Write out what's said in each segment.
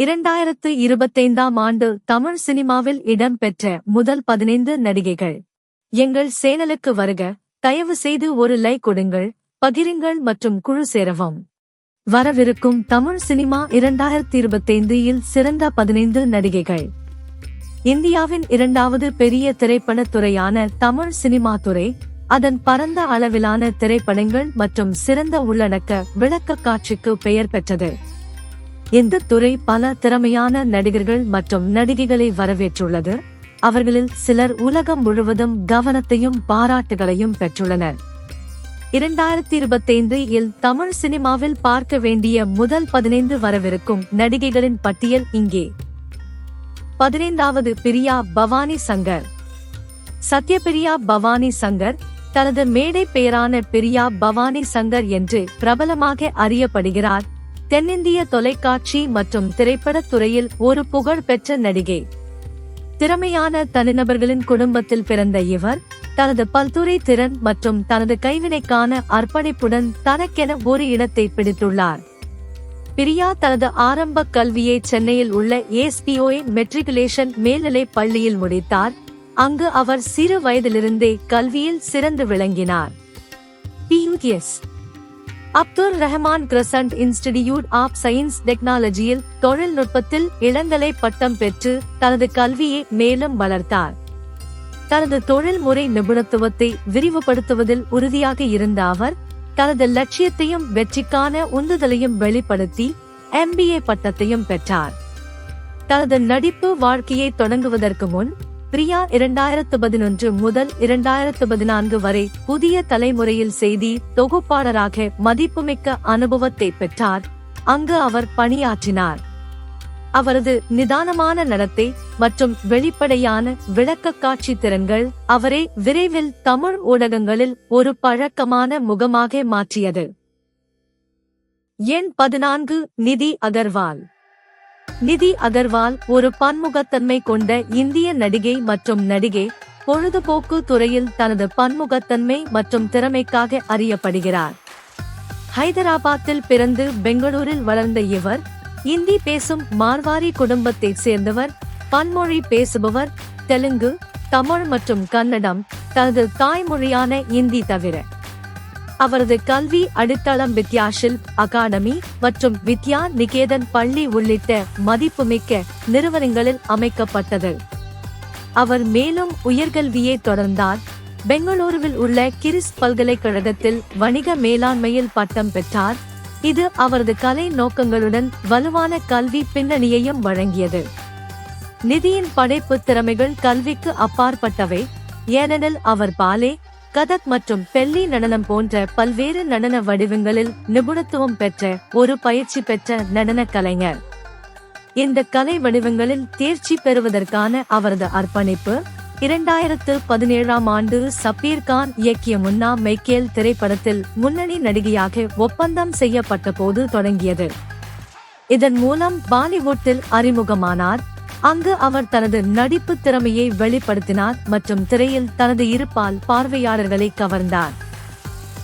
இரண்டாயிரத்து இருபத்தைந்தாம் ஆண்டு தமிழ் சினிமாவில் இடம்பெற்ற முதல் பதினைந்து நடிகைகள். எங்கள் சேனலுக்கு வருக தயவு செய்து ஒரு லைக் கொடுங்கள் பகிருங்கள் மற்றும் குழு சேரவும். வரவிருக்கும் தமிழ் சினிமா இரண்டாயிரத்தி இருபத்தைந்து இல் சிறந்த பதினைந்து நடிகைகள். இந்தியாவின் இரண்டாவது பெரிய திரைப்படத் துறையான தமிழ் சினிமா துறை அதன் பரந்த அளவிலான திரைப்படங்கள் மற்றும் சிறந்த உள்ளடக்க விளக்க காட்சிக்கு பெயர் பெற்றது. இந்த துறை பல திறமையான நடிகர்கள் மற்றும் நடிகைகளை வரவேற்றுள்ளது? அவர்களில் சிலர் உலகம் முழுவதும் கவனத்தையும் பாராட்டுகளையும் பெற்றுள்ளனர். இரண்டாயிரத்தி இருபத்தைந்து இல் தமிழ் சினிமாவில் பார்க்க வேண்டிய முதல் பதினைந்து வரவிருக்கும் நடிகைகளின் பட்டியல் இங்கே. பதினைந்தாவது பிரியா பவானி சங்கர். சத்யபிரியா பவானி சங்கர் தனது மேடை பெயரான பிரியா பவானி சங்கர் என்று பிரபலமாக அறியப்படுகிறார். தென்னிந்திய தொலைக்காட்சி மற்றும் திரைப்படத் துறையில் ஒரு புகழ் பெற்ற நடிகை. திறமையான தனிநபர்களின் குடும்பத்தில் பிறந்த இவர் தனது பல்துறை திறன் மற்றும் தனது கைவினைக்கான அர்ப்பணிப்புடன் தனக்கென ஒரு இடத்தை பிடித்துள்ளார். பிரியா தனது ஆரம்ப கல்வியை சென்னையில் உள்ள ஏஸ்பிஓஏ மெட்ரிகுலேஷன் மேல்நிலை பள்ளியில் முடித்தார். அங்கு அவர் சிறு வயதிலிருந்தே கல்வியில் சிறந்து விளங்கினார். BS Abdul Rahman crescent institute of science டெக்னாலஜியில் தொழில்நுட்பத்தில் இளங்கலை பட்டம் பெற்று தனது கல்வியை மேலும் வளர்த்தார். தனது தொழில்முறை நிபுணத்துவத்தை விரிவுபடுத்துவதில் உறுதியாக இருந்த அவர் தனது லட்சியத்தையும் வெற்றிக்கான உந்துதலையும் வெளிப்படுத்தி எம்பிஏ பட்டத்தையும் பெற்றார். தனது நடிப்பு வாழ்க்கையை தொடங்குவதற்கு முன் பிரியா இரண்டாயிரத்து பதினொன்று முதல் இரண்டாயிரத்து பதினான்கு வரை புதிய தலைமுறையில் செய்தி தொகுப்பாளராக மதிப்புமிக்க அனுபவத்தை பெற்றார். அங்கு அவர் பணியாற்றினார். அவரது நிதானமான நடத்தை மற்றும் வெளிப்படையான விளக்க காட்சி திறன்கள் அவரை விரைவில் தமிழ் ஊடகங்களில் ஒரு பழக்கமான முகமாக மாற்றியது. எண் பதினான்கு நிதி அகர்வால் நிதி அகர்வால் ஒரு பன்முகத்தன்மை கொண்ட இந்திய நடிகை மற்றும் நடிகை பொழுதுபோக்கு துறையில் தனது பன்முகத்தன்மை மற்றும் திறமைக்காக அறியப்படுகிறார். ஹைதராபாத்தில் பிறந்து பெங்களூரில் வளர்ந்த இவர் இந்தி பேசும் மார்வாரி குடும்பத்தைச் சேர்ந்தவர் பன்மொழி பேசுபவர் தெலுங்கு தமிழ் மற்றும் கன்னடம் தனது தாய்மொழியான இந்தி தவிர. அவரது கல்வி அடித்தளம் வித்யாஷில் அகாடமி மற்றும் வித்யா நிகேதன் பள்ளி உள்ளிட்ட மதிப்புமிக்க நிறுவனங்களில் அமைக்கப்பட்டது. அவர் மேலும் உயர்கல்வியை தொடர்ந்தார். பெங்களூருவில் உள்ள கிரிஸ் பல்கலைக்கழகத்தில் வணிக மேலாண்மையில் பட்டம் பெற்றார். இது அவரது கலை நோக்கங்களுடன் வலுவான கல்வி பின்னணியையும் வழங்கியது. நிதியின் படைப்பு திறமைகள் கல்விக்கு அப்பாற்பட்டவை. ஏனெனில் அவர் பாலே கதக் மற்றும் பெல்லி நடனம் போன்ற பல்வேறு நடன வடிவங்களில் நிபுணத்துவம் பெற்ற ஒரு பயிற்சி பெற்ற நடன கலைஞர். இந்த கலை வடிவங்களில் தேர்ச்சி பெறுவதற்கான அவரது அர்ப்பணிப்பு இரண்டாயிரத்து பதினேழாம் ஆண்டு சபீர் கான் இயக்கிய முன்னா மைக்கேல் திரைப்படத்தில் முன்னணி நடிகையாக ஒப்பந்தம் செய்யப்பட்ட போது தொடங்கியது. இதன் மூலம் பாலிவுட்டில் அறிமுகமானார். அங்கு அவர் தனது நடிப்பு திறமையை வெளிப்படுத்தினார் மற்றும் திரையில் தனது இருப்பால் பார்வையாளர்களை கவர்ந்தார்.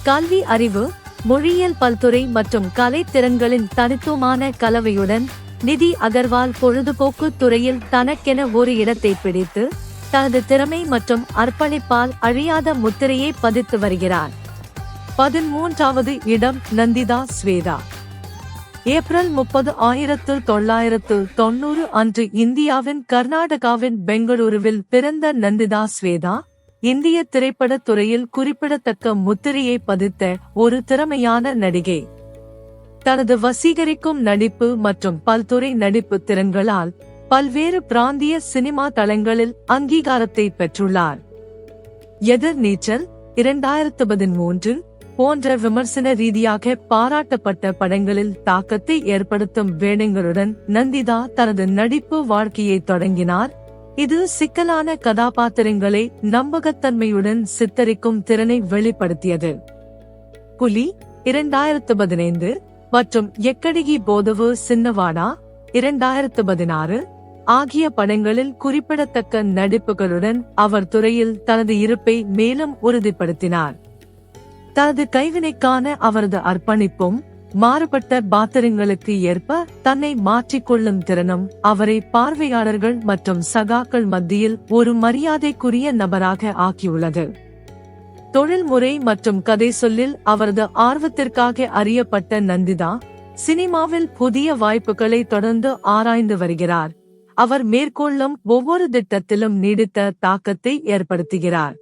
கல்வி அறிவு மொழியியல் பல்துறை மற்றும் கலை திறன்களின் தனித்துவமான கலவையுடன் நிதி அகர்வால் பொழுதுபோக்கு துறையில் தனக்கென ஒரு இடத்தை பிடித்து தனது திறமை மற்றும் அர்ப்பணிப்பால் அழியாத முத்திரையை பதித்து வருகிறார். பதிமூன்றாவது இடம் நந்திதா ஸ்வேதா. ஏப்ரல் முப்பது ஆயிரத்து தொள்ளாயிரத்து தொன்னூறு அன்று இந்தியாவின் கர்நாடகாவின் பெங்களூருவில் பிறந்த நந்திதா ஸ்வேதா இந்திய திரைப்படத் துறையில் குறிப்பிடத்தக்க முத்திரையை பதித்த ஒரு திறமையான நடிகை. தனது வசீகரிக்கும் நடிப்பு மற்றும் பல்துறை நடிப்பு திறன்களால் பல்வேறு பிராந்திய சினிமா தளங்களில் அங்கீகாரத்தை பெற்றுள்ளார். எதிர் நீச்சல் இரண்டாயிரத்து பதிமூன்று போன்ற விமர்சன ரீதியாக பாராட்டப்பட்ட படங்களில் தாக்கத்தை ஏற்படுத்தும் வேடங்களுடன் நந்திதா தனது நடிப்பு வாழ்க்கையை தொடங்கினார். இது சிக்கலான கதாபாத்திரங்களை நம்பகத்தன்மையுடன் சித்தரிக்கும் திறனை வெளிப்படுத்தியது. புலி இரண்டாயிரத்து பதினைந்து மற்றும் எக்கடிகி போதவு சின்னவாடா இரண்டாயிரத்து பதினாறு ஆகிய படங்களில் குறிப்பிடத்தக்க நடிப்புகளுடன் அவர் துறையில் தனது இருப்பை மேலும் உறுதிப்படுத்தினார். தனது கைவினைக்கான அவரது அர்ப்பணிப்பும் மாறுபட்ட பாத்திரங்களுக்கு ஏற்ப தன்னை மாற்றிக்கொள்ளும் திறனும் அவரை பார்வையாளர்கள் மற்றும் சகாக்கள் மத்தியில் ஒரு மரியாதைக்குரிய நபராக ஆக்கியுள்ளது. தொழில்முறை மற்றும் கதை சொல்லில் அவரது ஆர்வத்திற்காக அறியப்பட்ட நந்திதா சினிமாவில் புதிய வாய்ப்புகளை தொடர்ந்து ஆராய்ந்து வருகிறார். அவர் மேற்கொள்ளும் ஒவ்வொரு திட்டத்திலும் நீடித்த தாக்கத்தை ஏற்படுத்துகிறார்.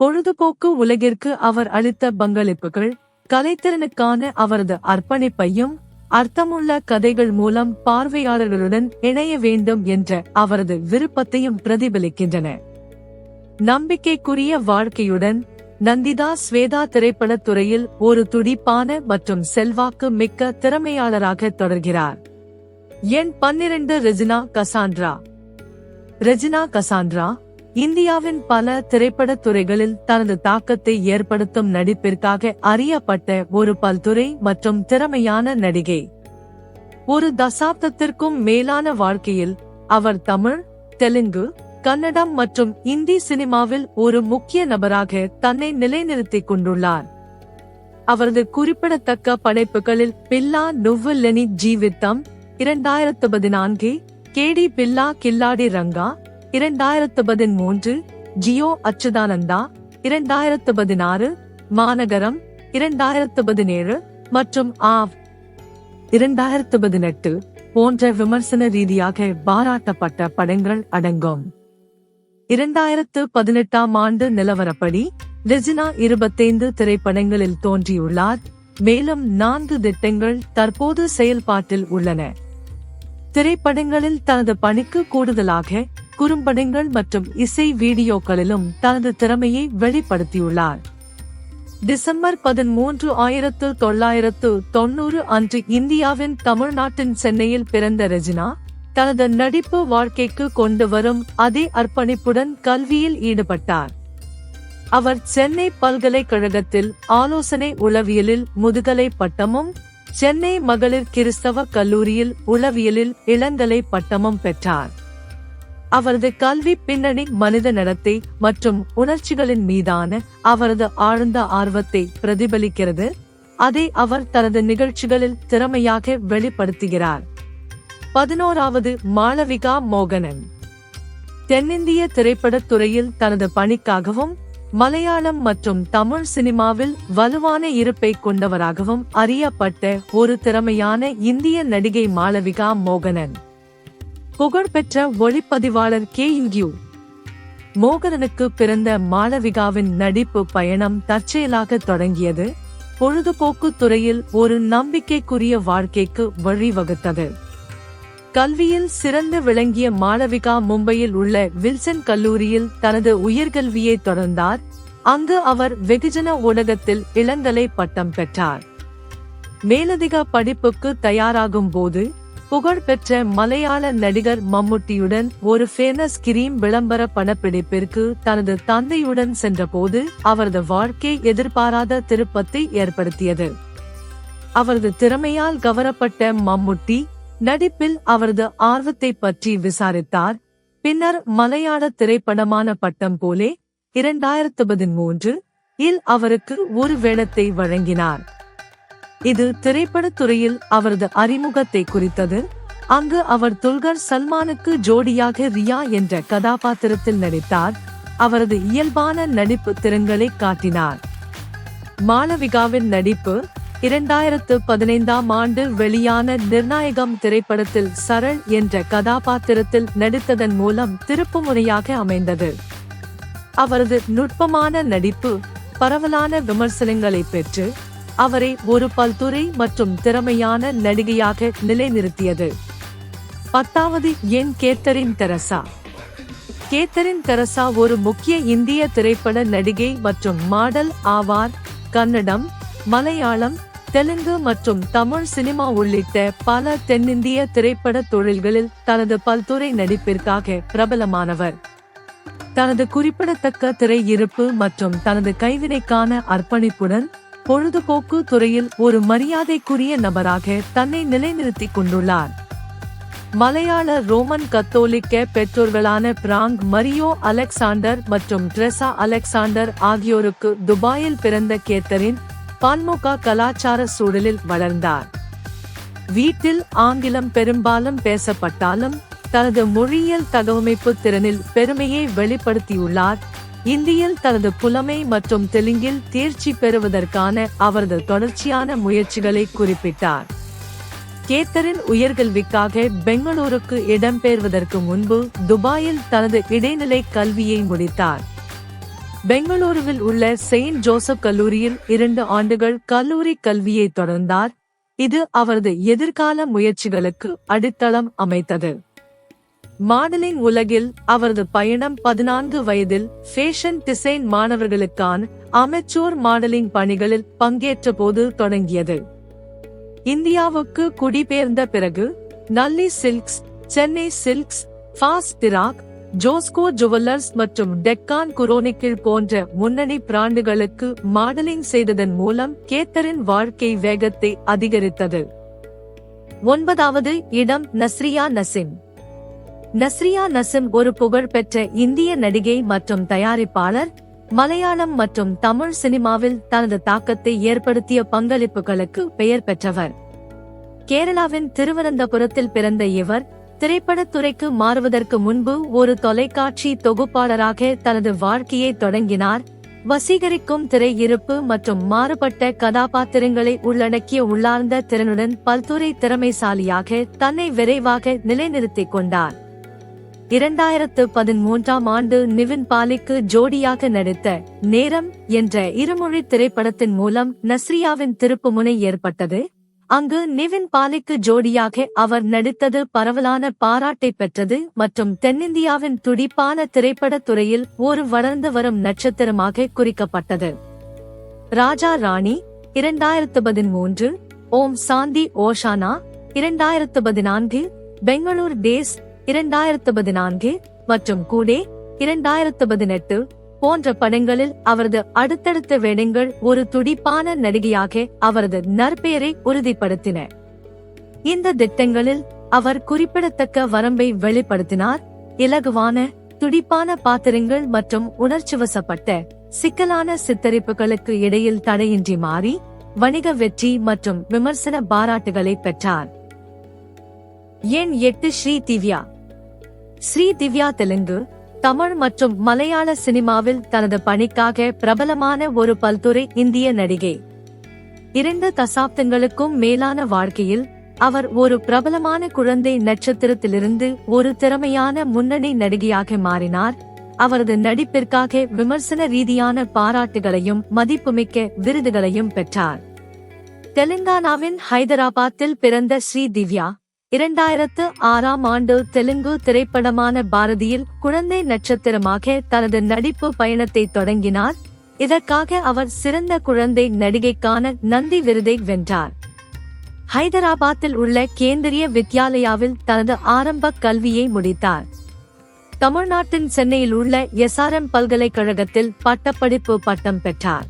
பொழுதுபோக்கு உலகிற்கு அவர் அளித்த பங்களிப்புகள் கலைத்திறனுக்கான அவரது அர்ப்பணிப்பையும் அர்த்தமுள்ள கதைகள் மூலம் பார்வையாளர்களுடன் இணைய வேண்டும் என்ற அவரது விருப்பத்தையும் பிரதிபலிக்கின்றன. நம்பிக்கைக்குரிய வாழ்க்கையுடன் நந்திதா ஸ்வேதா திரைப்படத் துறையில் ஒரு துடிப்பான மற்றும் செல்வாக்கு மிக்க திறமையாளராக தொடர்கிறார். எண் பன்னிரண்டு ரெஜினா கசாண்ட்ரா ரெஜினா கசாண்ட்ரா இந்தியாவின் பல திரைப்பட துறைகளில் தனது தாக்கத்தை ஏற்படுத்தும் நடிப்பிற்காக அறியப்பட்ட ஒரு பல்துறை மற்றும் திறமையான நடிகை. ஒரு தசாப்தத்திற்கும் மேலான வாழ்க்கையில் அவர் தமிழ் தெலுங்கு கன்னடம் மற்றும் இந்தி சினிமாவில் ஒரு முக்கிய நபராக தன்னை நிலைநிறுத்திக் கொண்டுள்ளார். அவரது குறிப்பிடத்தக்க படைப்புகளில் பில்லா நுவ்வுல்லெனி ஜீவித்தம் இரண்டாயிரத்து பதினான்கு கேடி பில்லா கில்லாடி ரங்கா இரண்டாயிரத்து பதிமூன்று ஜியோ அச்சுதானந்தா இரண்டாயிரத்து பதினாறு மாநகரம் இரண்டாயிரத்து பதினேழு மற்றும் ஆவ். இரண்டாயிரத்து பதினெட்டு போன்ற விமர்சன ரீதியாக பாராட்டப்பட்ட படங்கள் அடங்கும். இரண்டாயிரத்து பதினெட்டாம் ஆண்டு நிலவரப்படி ரெஜினா இருபத்தைந்து திரைப்படங்களில் தோன்றியுள்ளார். மேலும் நான்கு திட்டங்கள் தற்போது செயல்பாட்டில் உள்ளன. திரைப்படங்களில் தனது பணிக்கு கூடுதலாக குறும்படங்கள் மற்றும் இசை வீடியோக்களிலும் தனது திறமையை வெளிப்படுத்தியுள்ளார். டிசம்பர் பதிமூன்று ஆயிரத்து தொள்ளாயிரத்து தொன்னூறு அன்று இந்தியாவின் தமிழ்நாட்டின் சென்னையில் பிறந்த ரெஜினா தனது நடிப்பு வாழ்க்கைக்கு கொண்டு வரும் அதே அர்ப்பணிப்புடன் கல்வியில் ஈடுபட்டார். அவர் சென்னை பல்கலைக்கழகத்தில் ஆலோசனை உளவியலில் முதுகலை பட்டமும் சென்னை மகளிர் கிறிஸ்தவ கல்லூரியில் உளவியலில் இளங்கலை பட்டமும் பெற்றார். அவரது கல்வி பின்னணி மனித நடத்தை மற்றும் உணர்ச்சிகளின் மீதான அவரது ஆழ்ந்த ஆர்வத்தை பிரதிபலிக்கிறது. அதை அவர் தனது நிகழ்ச்சிகளில் திறமையாக வெளிப்படுத்துகிறார். பதினோராவது மாளவிகா மோகனன். தென்னிந்திய திரைப்படத் துறையில் தனது பணிக்காகவும் மலையாளம் மற்றும் தமிழ் சினிமாவில் வலுவான இருப்பை கொண்டவராகவும் அறியப்பட்ட ஒரு திறமையான இந்திய நடிகை மாளவிகா மோகனன். புகழ்பெற்ற ஒளிப்பதிவாளர் கே. யூ மோகரனுக்கு பிறந்த மாளவிகாவின் நடிப்பு பயணம் தற்செயலாக தொடங்கியது. பொழுதுபோக்கு துறையில் ஒரு நம்பிக்கைக்குரிய வாழ்க்கைக்கு வழிவகுத்தது. கல்வியில் சிறந்து விளங்கிய மாளவிகா மும்பையில் உள்ள வில்சன் கல்லூரியில் தனது உயர்கல்வியை தொடர்ந்தார். அங்கு அவர் வெகுஜன ஊடகத்தில் இளங்கலை பட்டம் பெற்றார். மேலதிக படிப்புக்கு தயாராகும் போது புகழ்பெற்ற மலையாள நடிகர் மம்முட்டியுடன் ஒரு ஃபேமஸ் கிரீம் விளம்பர படப்பிடிப்பிற்கு தனது தந்தையுடன் சென்றபோது அவரது வாழ்க்கை எதிர்பாராத திருப்பத்தை ஏற்படுத்தியது. அவரது திறமையால் கவரப்பட்ட மம்முட்டி நடிப்பில் அவரது ஆர்வத்தை பற்றி விசாரித்தார். பின்னர் மலையாள திரைப்படமான பட்டம் போலே இரண்டாயிரத்து பதிமூன்று இல் அவருக்கு ஒரு வேடத்தை வழங்கினார். இது திரைப்படத்துறையில் அவரது அறிமுகத்தை குறித்தது. அங்கு அவர் துல்கர் சல்மானுக்கு ஜோடியாக ரியா என்ற கதாபாத்திரத்தில் நடித்தார். அவரது இயல்பான நடிப்பு திறன்களை காட்டினார். மாளவிகாவின் நடிப்பு இரண்டாயிரத்து பதினைந்தாம் ஆண்டு வெளியான நிர்ணாயகம் திரைப்படத்தில் சரள் என்ற கதாபாத்திரத்தில் நடித்ததன் மூலம் திருப்புமுறையாக அமைந்தது. அவரது நுட்பமான நடிப்பு பரவலான விமர்சனங்களை பெற்று அவரை ஒரு பல்துறை மற்றும் திறமையான நடிகையாக நிலைநிறுத்தியது. பத்தாவது என் கேத்தரின் தெரசா. கேத்தரின் தெரசா ஒரு முக்கிய இந்திய திரைப்பட நடிகை மற்றும் மாடல் ஆவார். கன்னடம் மலையாளம் தெலுங்கு மற்றும் தமிழ் சினிமா உள்ளிட்ட பல தென்னிந்திய திரைப்பட தொழில்களில் தனது பல்துறை நடிப்பிற்காக பிரபலமானவர். தனது குறிப்பிடத்தக்க திரை இருப்பு மற்றும் தனது கைவினைக்கான அர்ப்பணிப்புடன் பொழுதுபோக்கு துறையில் ஒரு மரியாதைக்குரிய நபராக தன்னை நிலைநிறுத்திக் கொண்டுள்ளார். மலையாள ரோமன் கத்தோலிக்க பெற்றோர்களான பிராங்க் மரியோ அலெக்சாண்டர் மற்றும் ட்ரெசா அலெக்சாண்டர் ஆகியோருக்கு துபாயில் பிறந்த கேத்தரின் பான்முகா கலாச்சார சூழலில் வளர்ந்தார். வீட்டில் ஆங்கிலம் பெரும்பாலும் பேசப்பட்டாலும் தனது மொழியியல் தகவமைப்பு திறனில் பெருமையை வெளிப்படுத்தியுள்ளார். இந்தியில் தனது புலமை மற்றும் தெலுங்கில் தேர்ச்சி பெறுவதற்கான அவரது தொடர்ச்சியான முயற்சிகளை குறிப்பிட்டார். கேத்தரின் உயர்கல்விக்காக பெங்களூருக்கு இடம்பெயர்வதற்கு முன்பு துபாயில் தனது இடைநிலை கல்வியை முடித்தார். பெங்களூருவில் உள்ள செயின்ட் ஜோசப் கல்லூரியில் இரண்டு ஆண்டுகள் கல்லூரி கல்வியை தொடர்ந்தார். இது அவரது எதிர்கால முயற்சிகளுக்கு அடித்தளம் அமைத்தது. மாடலிங் உலகில் அவரது பயணம் பதினான்கு வயதில் ஃபேஷன் டிசைன் மாணவர்களுக்கான அமெச்சூர் மாடலிங் பணிகளில் பங்கேற்ற போது தொடங்கியது. இந்தியாவுக்கு குடிபெயர்ந்த பிறகு Nalli silks Chennai silks Fastrack Josco jewellers மற்றும் டெக்கான் குரோனிக்கிள் போன்ற முன்னணி பிராண்டுகளுக்கு மாடலிங் செய்ததன் மூலம் கேத்தரின் வாழ்க்கை வேகத்தை அதிகரித்தது. ஒன்பதாவது இடம் நஸ்ரியா நசிம். நஸ்ரியா நசிம் ஒரு புகழ்பெற்ற இந்திய நடிகை மற்றும் தயாரிப்பாளர் மலையாளம் மற்றும் தமிழ் சினிமாவில் தனது தாக்கத்தை ஏற்படுத்திய பங்களிப்புகளுக்கு பெயர் பெற்றவர். கேரளாவின் திருவனந்தபுரத்தில் பிறந்த இவர் திரைப்படத்துறைக்கு மாறுவதற்கு முன்பு ஒரு தொலைக்காட்சி தொகுப்பாளராக தனது வாழ்க்கையை தொடங்கினார். வசீகரிக்கும் திரை இருப்பு மற்றும் மாறுபட்ட கதாபாத்திரங்களை உள்ளடக்கிய உள்ளார்ந்த திறனுடன் பல்துறை திறமைசாலியாக தன்னை விரைவாக நிலைநிறுத்திக் கொண்டார். இரண்டாயிரத்து பதிமூன்றாம் ஆண்டு நிவின் பாலிக்கு ஜோடியாக நடித்த நேரம் என்ற இருமொழி திரைப்படத்தின் மூலம் நஸ்ரியாவின் திருப்புமுனை ஏற்பட்டது. அங்கு நிவின் பாலிக்கு ஜோடியாக அவர் நடித்தது பரவலான பாராட்டை பெற்றது மற்றும் தென்னிந்தியாவின் துடிப்பான திரைப்படத் துறையில் ஒரு வளர்ந்து வரும் நட்சத்திரமாக குறிக்கப்பட்டது. ராஜா ராணி இரண்டாயிரத்து பதிமூன்று ஓம் சாந்தி ஓஷானா இரண்டாயிரத்து பதினான்கு பெங்களூர் டேஸ் இரண்டாயிரத்து பதினான்கு மற்றும் கூடே இரண்டாயிரத்து பதினெட்டு போன்ற படங்களில் அவரது அடுத்தடுத்த வேடங்கள் ஒரு துடிப்பான நடிகையாக அவரது நற்பெயரை உறுதிப்படுத்தின. இந்த திட்டங்களில் அவர் குறிப்பிடத்தக்க வரம்பை வெளிப்படுத்தினார். இலகுவான துடிப்பான பாத்திரங்கள் மற்றும் உணர்ச்சிவசப்பட்ட சிக்கலான சித்தரிப்புகளுக்கு இடையில் தடையின்றி மாறி வணிக வெற்றி மற்றும் விமர்சன பாராட்டுகளை பெற்றார். எண் எட்டு ஸ்ரீ திவ்யா ஸ்ரீ திவ்யா தெலுங்கு தமிழ் மற்றும் மலையாள சினிமாவில் தனது பணிக்காக பிரபலமான ஒரு பல்துறை இந்திய நடிகை. இரண்டு தசாப்தங்களுக்கும் மேலான வாழ்க்கையில் அவர் ஒரு பிரபலமான குழந்தை நட்சத்திரத்திலிருந்து ஒரு திறமையான முன்னணி நடிகையாக மாறினார். அவரது நடிப்பிற்காக விமர்சன ரீதியான பாராட்டுகளையும் மதிப்புமிக்க விருதுகளையும் பெற்றார். தெலுங்கானாவின் ஹைதராபாத்தில் பிறந்த ஸ்ரீ திவ்யா இரண்டாயிரத்து ஆறாம் ஆண்டு தெலுங்கு திரைப்படமான பாரதியில் குழந்தை நட்சத்திரமாக தனது நடிப்பு பயணத்தை தொடங்கினார். இதற்காக அவர் சிறந்த குழந்தை நடிகைக்கான நந்தி விருதை வென்றார். ஹைதராபாத்தில் உள்ள கேந்திரிய வித்யாலயாவில் தனது ஆரம்ப கல்வியை முடித்தார். தமிழ்நாட்டின் சென்னையில் உள்ள எஸ்ஆர்எம் பல்கலைக்கழகத்தில் பட்டப்படிப்பு பட்டம் பெற்றார்.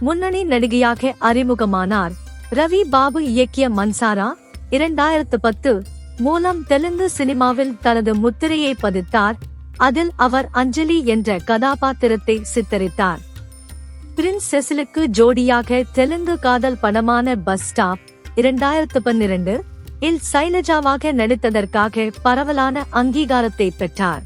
முன்னணி நடிகையாக அறிமுகமானார். ரவி பாபு இயக்கிய மன்சாரா இரண்டாயிரத்து பத்து மூலம் தெலுங்கு சினிமாவில் தனது முத்திரையை பதித்தார். அதில் அவர் அஞ்சலி என்ற கதாபாத்திரத்தை சித்தரித்தார். பிரின்ஸ் செசிலுக்கு ஜோடியாக தெலுங்கு காதல் படமான பஸ் ஸ்டாப் இரண்டாயிரத்து பன்னிரண்டு இல் சைலஜாவாக நடித்ததற்காக பரவலான அங்கீகாரத்தை பெற்றார்.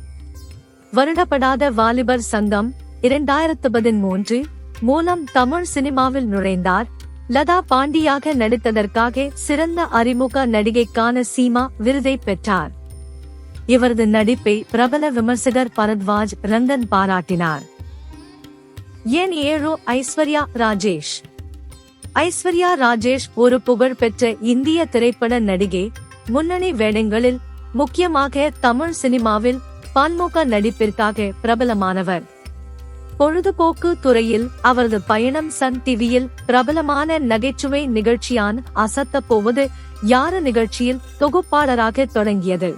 வருடப்படாத வாலிபர் சங்கம் இரண்டாயிரத்து பதிமூன்று மூலம் தமிழ் சினிமாவில் நுழைந்தார். லதா பாண்டியாக நடித்ததற்காக சிறந்த அறிமுக நடிகைக்கான சீமா விருதை பெற்றார். இவரது நடிப்பை பிரபல விமர்சகர் பரத்வாஜ் ரந்தன் பாராட்டினார். என் ஏரோ ஐஸ்வர்யா ராஜேஷ். ஐஸ்வர்யா ராஜேஷ் ஒரு புகழ்பெற்ற இந்திய திரைப்பட நடிகை. முன்னணி வேடங்களில் முக்கியமாக தமிழ் சினிமாவில் பன்முக நடிப்பிற்காக பிரபலமானவர். பொழுதுபோக்கு துறையில் அவரது பயணம் சன் டிவியில் பிரபலமான நகைச்சுவை நிகழ்ச்சியான அசத்த போவது யார நிகழ்ச்சியில் தொகுப்பாளராக தொடங்கியது.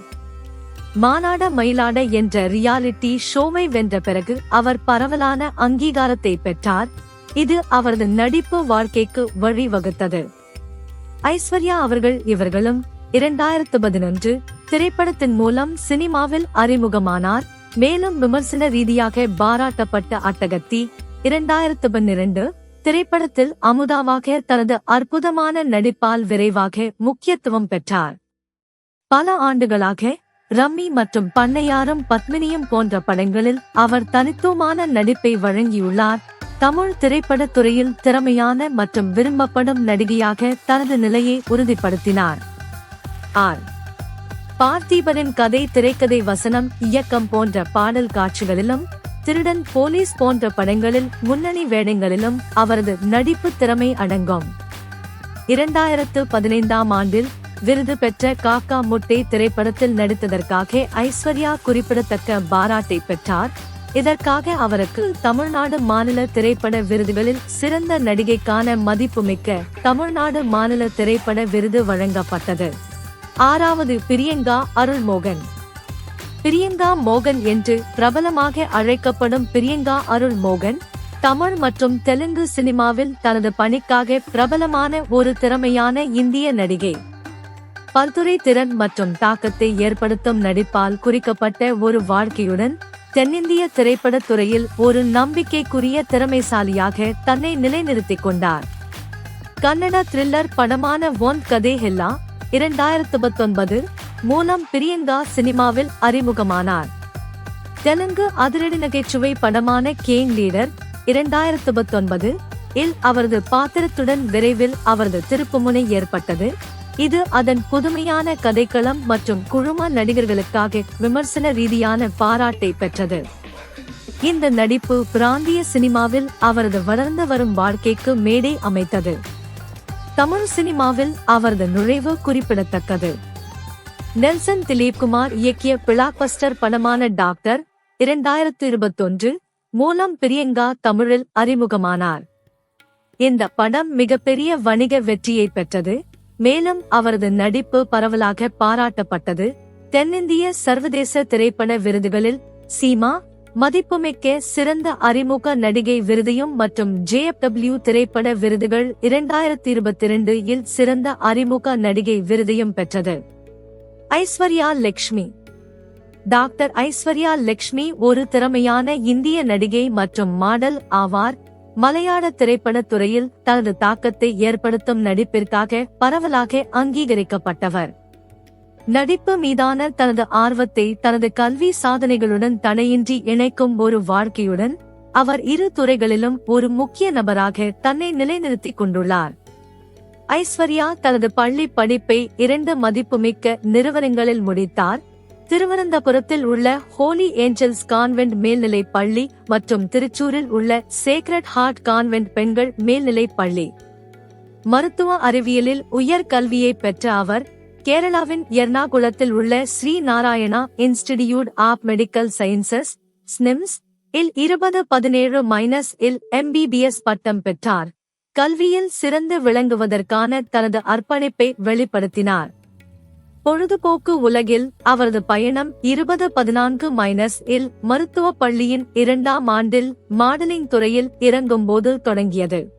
மாநாட மயிலாட என்ற ரியாலிட்டி ஷோவை வென்ற பிறகு அவர் பரவலான அங்கீகாரத்தை பெற்றார். இது அவரது நடிப்பு வாழ்க்கைக்கு வழிவகுத்தது. ஐஸ்வர்யா அவர்கள் இவர்களும் இரண்டாயிரத்து பதினொன்று திரைப்படத்தின் மூலம் சினிமாவில் அறிமுகமானார். மேலும் விமர்சன ரீதியாக பாராட்டப்பட்ட அட்டகத்தி இரண்டாயிரத்து பன்னிரண்டு திரைப்படத்தில் அமுதாவாக தனது அற்புதமான நடிப்பால் விரைவாக முக்கியத்துவம் பெற்றார். பல ஆண்டுகளாக ரம்மி மற்றும் பண்ணையாரும் பத்மினியும் போன்ற படங்களில் அவர் தனித்துவமான நடிப்பை வழங்கியுள்ளார். தமிழ் திரைப்படத் துறையில் திறமையான மற்றும் விரும்பப்படும் நடிகையாக தனது நிலையை உறுதிப்படுத்தினார். ஆர். பார்த்திபனின் கதை திரைக்கதை வசனம் இயக்கம் போன்ற பாடல் காட்சிகளிலும் திருடன் போலீஸ் போன்ற படங்களில் முன்னணி வேடங்களிலும் அவரது நடிப்பு திறமை அடங்கும். இரண்டாயிரத்து பதினைந்தாம் ஆண்டில் விருது பெற்ற காக்கா முட்டை திரைப்படத்தில் நடித்ததற்காக ஐஸ்வர்யா குறிப்பிடத்தக்க பாராட்டை பெற்றார். இதற்காக அவருக்கு தமிழ்நாடு மாநில திரைப்பட விருதுகளில் சிறந்த நடிகைக்கான மதிப்புமிக்க தமிழ்நாடு மாநில திரைப்பட விருது வழங்கப்பட்டது. ஆறாவது பிரியங்கா அருள்மோகன். பிரியங்கா மோகன் என்று பிரபலமாக அழைக்கப்படும் பிரியங்கா அருள் மோகன் தமிழ் மற்றும் தெலுங்கு சினிமாவில் தனது பணிக்காக பிரபலமான ஒரு திறமையான இந்திய நடிகை. பல்துறை திறன் மற்றும் தாக்கத்தை ஏற்படுத்தும் நடிப்பால் குறிக்கப்பட்ட ஒரு வாழ்க்கையுடன் தென்னிந்திய திரைப்படத் துறையில் ஒரு நம்பிக்கைக்குரிய திறமைசாலியாக தன்னை நிலைநிறுத்திக் கொண்டார். கன்னட த்ரில்லர் படமான ஒன் கதே ஹெல்லா இரண்டாயிரத்து பத்தொன்பது மூலம் பிரியங்கா சினிமாவில் அறிமுகமானார். தெலுங்கு அதிரடி நகைச்சுவை படமான கேங் லீடர் இரண்டாயிரத்து பத்தொன்பது இல் அவரது பாத்திரத்துடன் விரைவில் அவரது திருப்புமுனை ஏற்பட்டது. இது அதன் புதுமையான கதைக்களம் மற்றும் குழும நடிகர்களுக்காக விமர்சன ரீதியான பாராட்டை பெற்றது. இந்த நடிப்பு பிராந்திய சினிமாவில் அவரது வளர்ந்து வரும் வாழ்க்கைக்கு மேடை அமைத்தது. தமிழ் சினிமாவில் அவரது நுழைவு குறிப்பிடத்தக்கது. நெல்சன் திலீப்குமார் இயக்கிய பிளாக்பஸ்டர் படமான டாக்டர் இரண்டாயிரத்து இருபத்தொன்று மூலம் பிரியங்கா தமிழில் அறிமுகமானார். இந்த படம் மிகப்பெரிய வணிக வெற்றியை பெற்றது. மேலும் அவரது நடிப்பு பரவலாக பாராட்டப்பட்டது. தென்னிந்திய சர்வதேச திரைப்பட விருதுகளில் சீமா மதிப்புமிக்க சிறந்த அறிமுக நடிகை விருதையும் மற்றும் ஜேஎஃப்டபிள்யூ திரைப்பட விருதுகள் இரண்டாயிரத்தி இருபத்தி இரண்டு இல் சிறந்த அறிமுக நடிகை விருதையும் பெற்றது. ஐஸ்வர்யா லக்ஷ்மி. டாக்டர் ஐஸ்வர்யா லக்ஷ்மி ஒரு திறமையான இந்திய நடிகை மற்றும் மாடல் ஆவார். மலையாள திரைப்படத் துறையில் தனது தாக்கத்தை ஏற்படுத்தும் நடிப்பிற்காக பரவலாக அங்கீகரிக்கப்பட்டவர். நடிப்பு மீதான தனது ஆர்வத்தை தனது கல்வி சாதனைகளுடன் தடையின்றி இணைக்கும் ஒரு வாழ்க்கையுடன் அவர் இரு துறைகளிலும் ஒரு முக்கிய நபராக தன்னை நிலைநிறுத்திக் கொண்டுள்ளார். ஐஸ்வர்யா தனது பள்ளி படிப்பை இரண்டு மதிப்புமிக்க நிறுவனங்களில் முடித்தார். திருவனந்தபுரத்தில் உள்ள ஹோலி ஏஞ்சல்ஸ் கான்வென்ட் மேல்நிலை பள்ளி மற்றும் திருச்சூரில் உள்ள சேக்ரட் ஹார்ட் கான்வென்ட் பெண்கள் மேல்நிலை பள்ளி. மருத்துவ அறிவியலில் உயர் கல்வியை பெற்ற அவர் கேரளாவின் எர்ணாகுளத்தில் உள்ள Shri Narayana institute of medical sciences SNIMS இல் இருபது பதினேழு மைனஸ் இல் எம்பிபிஎஸ் பட்டம் பெற்றார். கல்வியில் சிறந்து விளங்குவதற்கான தனது அர்ப்பணிப்பை வெளிப்படுத்தினார். பொழுதுபோக்கு உலகில் அவரது பயணம் இருபது பதினான்கு மைனஸ் இல் மருத்துவ பள்ளியின் இரண்டாம் ஆண்டில் மாடலிங் துறையில் இறங்கும்போது தொடங்கியது.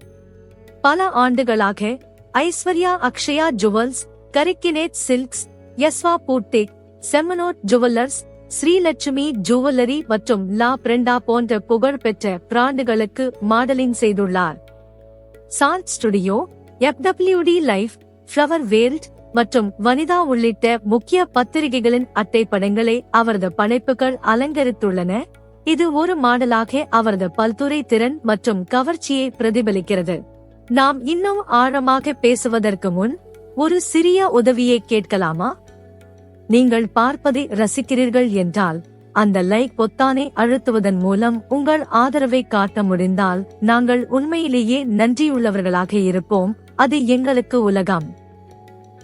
பல ஆண்டுகளாக ஐஸ்வர்யா அக்ஷயா ஜுவல்ஸ் கரிக்கினேட் சில்க்ஸ் யஸ்வா பூட்டிக் செமனோட் ஜுவல்லர்ஸ் ஸ்ரீலட்சுமி ஜுவல்லரி மற்றும் லா பிரெண்டா போன்ற புகழ்பெற்ற பிராண்டுகளுக்கு மாடலிங் செய்துள்ளார். Salt studio FWD life flower world மற்றும் வனிதா உள்ளிட்ட முக்கிய பத்திரிகைகளின் அட்டை படங்களை அவரது படைப்புகள் அலங்கரித்துள்ளன. இது ஒரு மாடலாக அவரது பல்துறை திறன் மற்றும் கவர்ச்சியை பிரதிபலிக்கிறது. நாம் இன்னும் ஆழமாக பேசுவதற்கு முன் ஒரு சிறிய உதவியை கேட்கலாமா? நீங்கள் பார்ப்பதை ரசிக்கிறீர்கள் என்றால் அந்த லைக் பொத்தானை அழுத்துவதன் மூலம் உங்கள் ஆதரவை காட்ட முடிந்தால் நாங்கள் உண்மையிலேயே நன்றியுள்ளவர்களாக இருப்போம் அது எங்களுக்கு உலகம்.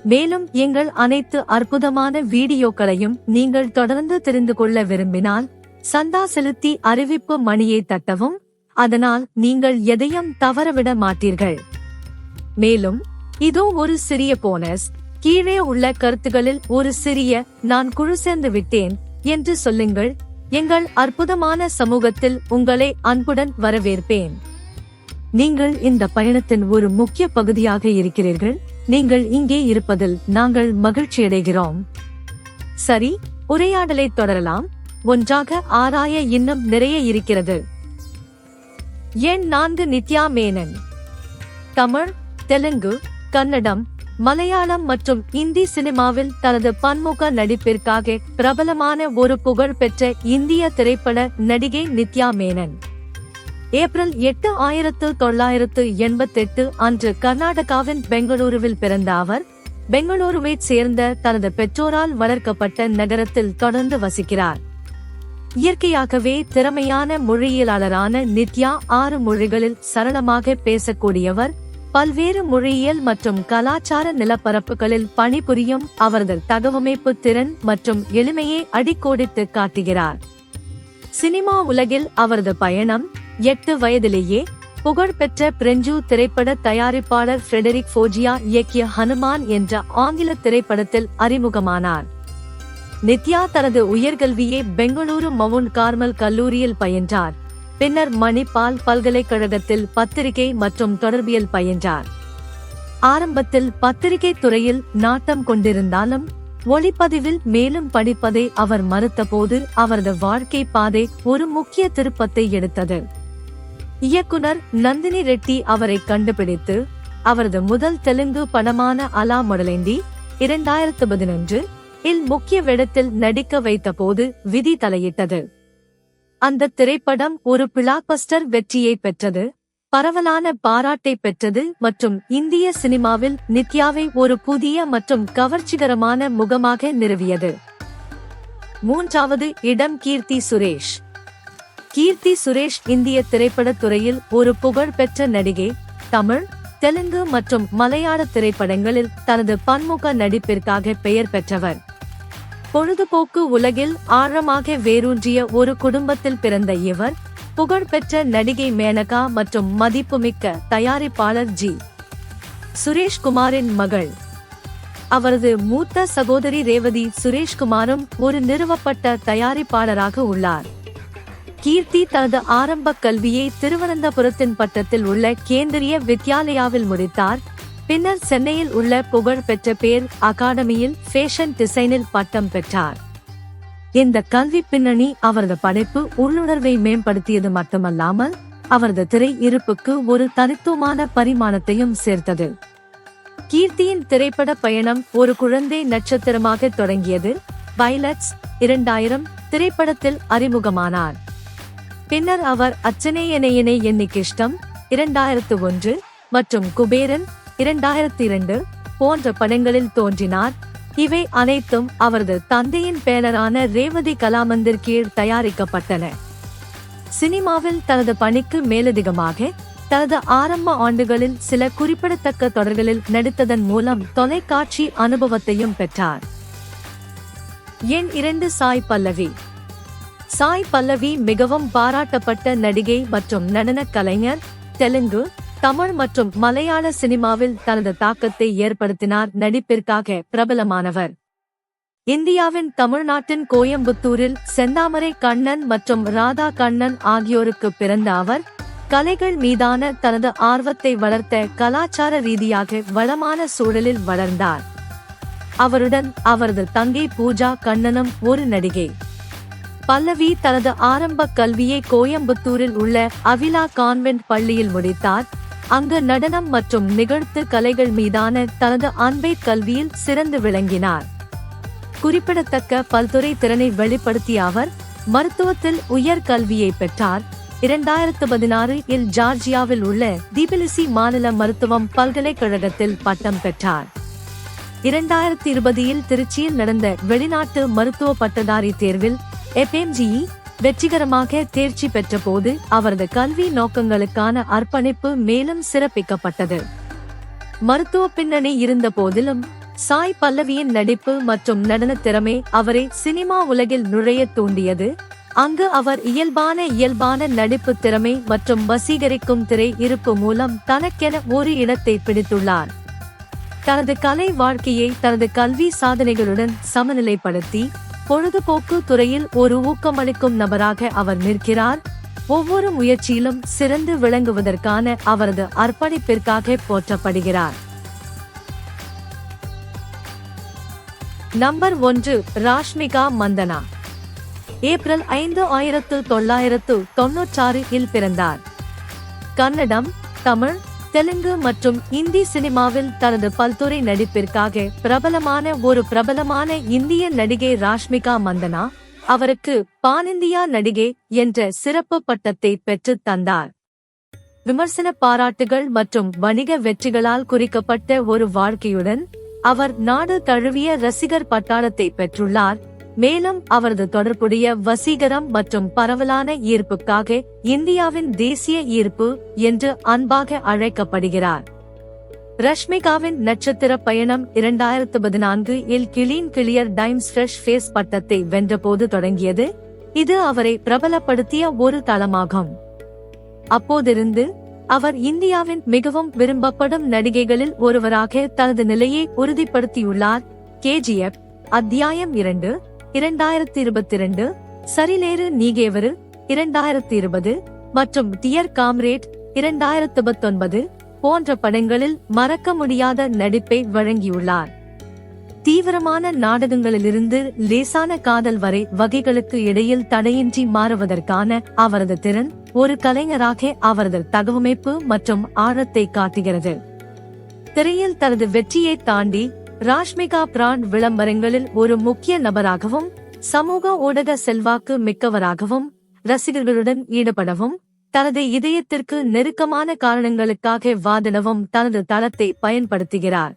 மேலும் எங்கள் அனைத்து அற்புதமான வீடியோக்களையும் நீங்கள் தொடர்ந்து தெரிந்து கொள்ள விரும்பினால் சந்தா செலுத்தி அறிவிப்பு மணியை தட்டவும் அதனால் நீங்கள் எதையும் தவறவிட மாட்டீர்கள். மேலும் இதோ ஒரு சிறிய போனஸ். கீழே உள்ள கருத்துகளில் ஒரு சிறிய நான் குழு சேர்ந்து விட்டேன் என்று சொல்லுங்கள். எங்கள் அற்புதமான சமூகத்தில் உங்களை அன்புடன் வரவேற்பேன். நீங்கள் இந்த பயணத்தின் ஒரு முக்கிய பகுதியாக இருக்கிறீர்கள். நீங்கள் இங்கே இருப்பதில் நாங்கள் மகிழ்ச்சியடைகிறோம் சரி உரையாடலை தொடரலாம். ஒன்றாக ஆராய இன்னும் நிறைய இருக்கிறது. எண் நான்கு நித்யா மேனன் தமிழ் தெலுங்கு கன்னடம் மலையாளம் மற்றும் இந்தி சினிமாவில் தனது பன்முக நடிப்பிற்காக பிரபலமான ஒரு புகழ்பெற்ற இந்திய திரைப்பட நடிகை நித்யா மேனன். ஏப்ரல் எட்டு ஆயிரத்து தொள்ளாயிரத்து எண்பத்தெட்டு அன்று கர்நாடகாவின் பெங்களூருவில் பிறந்த அவர் பெங்களூருவைச் சேர்ந்த தனது பெற்றோரால் வளர்க்கப்பட்ட நகரத்தில் தொடர்ந்து வசிக்கிறார். இயற்கையாகவே திறமையான மொழியியலாளரான நித்யா ஆறு மொழிகளில் சரளமாக பேசக்கூடியவர் பல்வேறு மொழியியல் மற்றும் கலாச்சார நிலப்பரப்புகளில் பணிபுரியும் அவரது தகவமைப்பு திறன் மற்றும் எளிமையை அடிக்கோடிட்டு காட்டுகிறார். சினிமா உலகில் அவரது பயணம் எட்டு வயதிலேயே புகழ்பெற்ற பிரெஞ்சு திரைப்பட தயாரிப்பாளர் ஃபிரெடரிக் ஃபோஜியா இயக்கிய ஹனுமான் என்ற ஆங்கில திரைப்படத்தில் அறிமுகமானார். நித்யா தனது உயர்கல்வியை பெங்களூரு மவுண்ட் கார்மல் கல்லூரியில் பயின்றார். பின்னர் மணிப்பால் பல்கலைக்கழகத்தில் பத்திரிகை மற்றும் தொடர்பியல் பயின்றார். ஆரம்பத்தில் பத்திரிகை துறையில் நாட்டம் கொண்டிருந்தாலும் ஒளிப்பதிவில் மேலும் படிப்பதை அவர் மறுத்தபோது அவரது வாழ்க்கை பாதை ஒரு முக்கிய திருப்பத்தை எடுத்தது. இயக்குனர் நந்தினி ரெட்டி அவரை கண்டுபிடித்து அவரது முதல் தெலுங்கு படமான அலா மொடலேந்தி இரண்டாயிரத்து பதினொன்று இல் முக்கிய வேடத்தில் நடிக்க வைத்தபோது விதி தலையிட்டது. அந்த திரைப்படம் ஒரு பிளாக்பஸ்டர் வெற்றியை பெற்றது பரவலான பாராட்டை பெற்றது மற்றும் இந்திய சினிமாவில் நித்யாவை ஒரு புதிய மற்றும் கவர்ச்சிகரமான முகமாக நிறுவியது. மூன்றாவது இடம் கீர்த்தி சுரேஷ். கீர்த்தி சுரேஷ் இந்திய திரைப்படத் துறையில் ஒரு புகழ்பெற்ற நடிகை தமிழ் தெலுங்கு மற்றும் மலையாள திரைப்படங்களில் தனது பன்முக நடிப்பிற்காக பெயர் பெற்றவர். பொழுதுபோக்கு உலகில் ஆழமாக வேரூன்றிய ஒரு குடும்பத்தில் பிறந்த இவர் புகழ்பெற்ற நடிகை மேனகா மற்றும் மதிப்புமிக்க தயாரிப்பாளர் ஜி. சுரேஷ்குமாரின் மகள். அவரது மூத்த சகோதரி ரேவதி சுரேஷ்குமாரும் ஒரு நிறுவப்பட்ட தயாரிப்பாளராக உள்ளார். கீர்த்தி தனது ஆரம்ப கல்வியை திருவனந்தபுரத்தின் பட்டத்தில் உள்ள கேந்திரிய வித்யாலயாவில் முடித்தார். பின்னர் சென்னையில் உள்ள புகழ்பெற்ற பேர் அகாடமியில் ஃபேஷன் டிசைனில் பட்டம் பெற்றார். இந்த கல்வி பின்னணி அவரது படைப்பு உள்ளுணர்வை மேம்படுத்தியது மட்டுமல்லாமல் அவரது திரை இருப்புக்கு ஒரு தனித்துவமான பரிமாணத்தையும் சேர்த்தது. கீர்த்தியின் திரைப்பட பயணம் ஒரு குழந்தை நட்சத்திரமாக தொடங்கியது. பைலட்ஸ் இரண்டாயிரம் திரைப்படத்தில் அறிமுகமானார். பின்னர் அவர் அச்சனேயனையனை எண்ணிக்கிஷ்டம் இரண்டாயிரத்து ஒன்று மற்றும் குபேரன் இரண்டாயிரத்தி இரண்டு போன்ற படங்களில் தோன்றினார். இவை அனைத்தும் அவரது தந்தையின் பேரரான ரேவதி கலாமந்திர் கீழ் தயாரிக்கப்பட்டன. சினிமாவில் தனது பணிக்கு மேலதிகமாக தனது ஆரம்ப ஆண்டுகளில் சில குறிப்பிடத்தக்க தொடர்களில் நடித்ததன் மூலம் தொலைக்காட்சி அனுபவத்தையும் பெற்றார். எண் இரண்டு சாய் பல்லவி. சாய் பல்லவி மிகவும் பாராட்டப்பட்ட நடிகை மற்றும் நடனக் கலைஞர் தெலுங்கு தமிழ் மற்றும் மலையாள சினிமாவில் தனது தாக்கத்தை ஏற்படுத்தினார் நடிப்பிற்காக பிரபலமானவர். இந்தியாவின் தமிழ்நாட்டின் கோயம்புத்தூரில் செந்தாமரை கண்ணன் மற்றும் ராதா கண்ணன் ஆகியோருக்கு பிறந்த அவர் கலைகள் மீதான தனது ஆர்வத்தை வளர்த்த கலாச்சார ரீதியாக வளமான சூழலில் வளர்ந்தார். அவருடன் அவரது தங்கை பூஜா கண்ணனும் ஒரு நடிகை. பல்லவி தனது ஆரம்ப கல்வியை கோயம்புத்தூரில் உள்ள அவிலா கான்வென்ட் பள்ளியில் முடித்தார். அங்கு நடனம் மற்றும் நிகழ்த்து கலைகள் மீதான தனது அன்பை கல்வியில் சிறந்து விளங்கினார். குறிப்பிடத்தக்க பல்துறை திறனை வெளிப்படுத்திய அவர் மருத்துவத்தில் உயர் கல்வியை பெற்றார். இரண்டாயிரத்து பதினாறு இல் ஜார்ஜியாவில் உள்ள திபிலிசி மாநில மருத்துவம் பல்கலைக்கழகத்தில் பட்டம் பெற்றார். இரண்டாயிரத்தி இருபதில் திருச்சியில் நடந்த வெளிநாட்டு மருத்துவ பட்டதாரி தேர்வில் எப்எம்ஜிஇ வெற்றிகரமாக தேர்ச்சி பெற்றபோது அவரது கல்வி நோக்கங்களுக்கான அர்ப்பணிப்பு மேலும் சிறப்பிக்கப்பட்டது. மருத்துவ பின்னணி இருந்த போதிலும் சாய் பல்லவியின் நடிப்பு மற்றும் நடன திறமை அவரை சினிமா உலகில் நுழைய தூண்டியது. அங்கு அவர் இயல்பான இயல்பான நடிப்பு திறமை மற்றும் வசீகரிக்கும் திரை இருப்பு மூலம் தனக்கென ஒரு இடத்தை பிடித்துள்ளார். தனது கலை வாழ்க்கையை தனது கல்வி சாதனைகளுடன் சமநிலைப்படுத்தி பொழுதுபோக்கு துறையில் ஒரு ஊக்கமளிக்கும் நபராக அவர் நிற்கிறார். ஒவ்வொரு முயற்சியிலும் சிறந்து விளங்குவதற்கான அவரது அர்ப்பணிப்பிற்காக போற்றப்படுகிறார். நம்பர் ஒன்று ராஷ்மிகா மந்தனா. ஏப்ரல் ஐந்து ஆயிரத்து தொள்ளாயிரத்து தொன்னூற்றாறு இல் பிறந்தார். கன்னடம் தமிழ் தெலுங்கு மற்றும் இந்தி சினிமாவில் தனது பல்துறை நடிப்பிற்காக பிரபலமான ஒரு பிரபலமான இந்திய நடிகை ராஷ்மிகா மந்தனா அவருக்கு பானிந்தியா நடிகை என்ற சிறப்பு பட்டத்தை பெற்றுத் தந்தார். விமர்சன பாராட்டுகள் மற்றும் வணிக வெற்றிகளால் குறிக்கப்பட்ட ஒரு வாழ்க்கையுடன் அவர் நாடு தழுவிய ரசிகர் பட்டாளத்தை பெற்றுள்ளார். மேலும் அவரது தொடர்புடைய வசீகரம் மற்றும் பரவலான ஈர்ப்புக்காக இந்தியாவின் தேசிய ஈர்ப்பு என்று அன்பாக அழைக்கப்படுகிறார். ரஷ்மிகாவின் நட்சத்திர பயணம் இரண்டாயிரத்து பதினான்கு இல் clean clear times fresh face பட்டத்தை வென்றபோது தொடங்கியது. இது அவரை பிரபலப்படுத்திய ஒரு தளமாகும். அப்போதிருந்து அவர் இந்தியாவின் மிகவும் விரும்பப்படும் நடிகைகளில் ஒருவராக தனது நிலையை உறுதிப்படுத்தியுள்ளார். கேஜிஎஃப் அத்தியாயம் இரண்டு இரண்டாயிரத்தி இருபத்தி இரண்டு சரிலேறு நீகேவரு இரண்டாயிரத்தி இருபது மற்றும் டியர் காம்ரேட் இரண்டாயிரத்து பத்தொன்பது போன்ற படங்களில் மறக்க முடியாத நடிப்பை வழங்கியுள்ளார். தீவிரமான நாடகங்களிலிருந்து லேசான காதல் வரை வகைகளுக்கு இடையில் தடையின்றி மாறுவதற்கான அவரது திறன் ஒரு கலைஞராக அவரது தகவமைப்பு மற்றும் ஆழத்தை காட்டுகிறது. திரையில் தனது வெற்றியை தாண்டி ராஷ்மிகா பிராண்ட் விளம்பரங்களில் ஒரு முக்கிய நபராகவும் சமூக ஊடக செல்வாக்கு மிக்கவராகவும் ரசிகர்களுடன் ஈடுபடவும் தனது இதயத்திற்கு நெருக்கமான காரணங்களுக்காக வாதிடவும் தனது தளத்தை பயன்படுத்துகிறார்.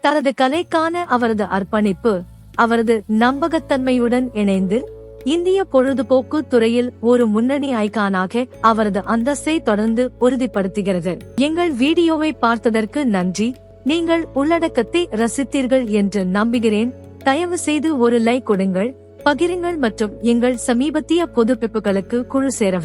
தனது கலைக்கான அவரது அர்ப்பணிப்பு அவரது நம்பகத்தன்மையுடன் இணைந்து இந்திய பொழுதுபோக்கு துறையில் ஒரு முன்னணி ஐகானாக அவரது அந்தஸ்தை தொடர்ந்து உறுதிப்படுத்துகிறது. எங்கள் வீடியோவை பார்த்ததற்கு நன்றி. நீங்கள் உள்ளடக்கத்தை ரசித்தீர்கள் என்று நம்புகிறேன். தயவு செய்து ஒரு லைக் கொடுங்கள். பகிருங்கள் மற்றும் எங்கள் சமீபத்திய புதுப்பிப்புகளுக்கு குழு சேரவும்.